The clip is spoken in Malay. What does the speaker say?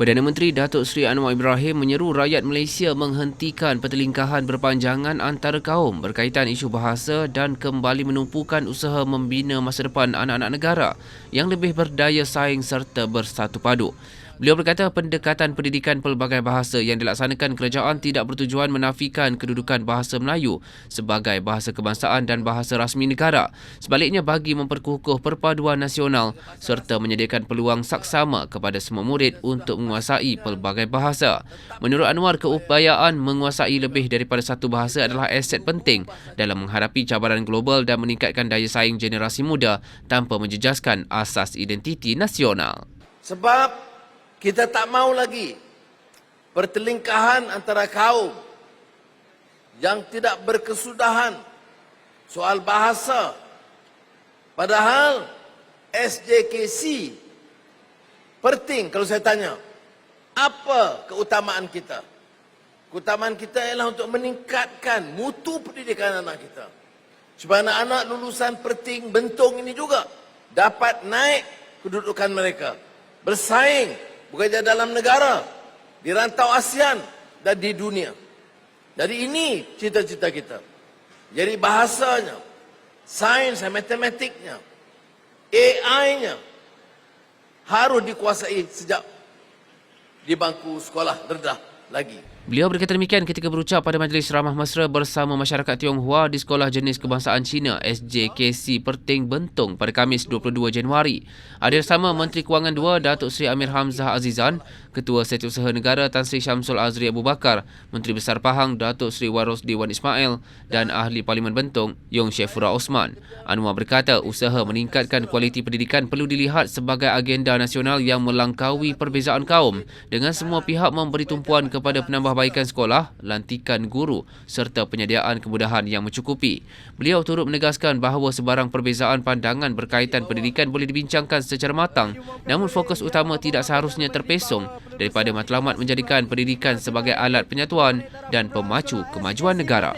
Perdana Menteri Datuk Seri Anwar Ibrahim menyeru rakyat Malaysia menghentikan pertelingkahan berpanjangan antara kaum berkaitan isu bahasa dan kembali menumpukan usaha membina masa depan anak-anak negara yang lebih berdaya saing serta bersatu padu. Beliau berkata pendekatan pendidikan pelbagai bahasa yang dilaksanakan kerajaan tidak bertujuan menafikan kedudukan bahasa Melayu sebagai bahasa kebangsaan dan bahasa rasmi negara. Sebaliknya bagi memperkukuh perpaduan nasional serta menyediakan peluang saksama kepada semua murid untuk menguasai pelbagai bahasa. Menurut Anwar, keupayaan menguasai lebih daripada satu bahasa adalah aset penting dalam menghadapi cabaran global dan meningkatkan daya saing generasi muda tanpa menjejaskan asas identiti nasional. Sebab kita tak mau lagi pertelingkahan antara kaum yang tidak berkesudahan soal bahasa. Padahal SJKC penting kalau saya tanya, apa keutamaan kita? Keutamaan kita ialah untuk meningkatkan mutu pendidikan anak kita. Supaya anak-anak lulusan perting bentung ini juga dapat naik kedudukan mereka. Bersaing bekerja dalam negara, di rantau ASEAN dan di dunia. Jadi ini cita-cita kita. Jadi bahasanya, sains dan matematiknya, AI-nya harus dikuasai sejak di bangku sekolah rendah lagi. Beliau berkata demikian ketika berucap pada Majlis Ramah Mesra bersama masyarakat Tionghoa di Sekolah Jenis Kebangsaan Cina SJKC Perting Bentong pada Kamis 22 Januari. Hadir sama Menteri Kewangan II Datuk Seri Amir Hamzah Azizan, Ketua Setiausaha Negara Tan Sri Syamsul Azri Abu Bakar, Menteri Besar Pahang Datuk Seri Waros Dewan Ismail dan Ahli Parlimen Bentong Yong Syefura Osman. Anwar berkata usaha meningkatkan kualiti pendidikan perlu dilihat sebagai agenda nasional yang melangkaui perbezaan kaum dengan semua pihak memberi tumpuan kepada penambahbaikan sekolah, lantikan guru serta penyediaan kemudahan yang mencukupi. Beliau turut menegaskan bahawa sebarang perbezaan pandangan berkaitan pendidikan boleh dibincangkan secara matang namun fokus utama tidak seharusnya terpesong daripada matlamat menjadikan pendidikan sebagai alat penyatuan dan pemacu kemajuan negara.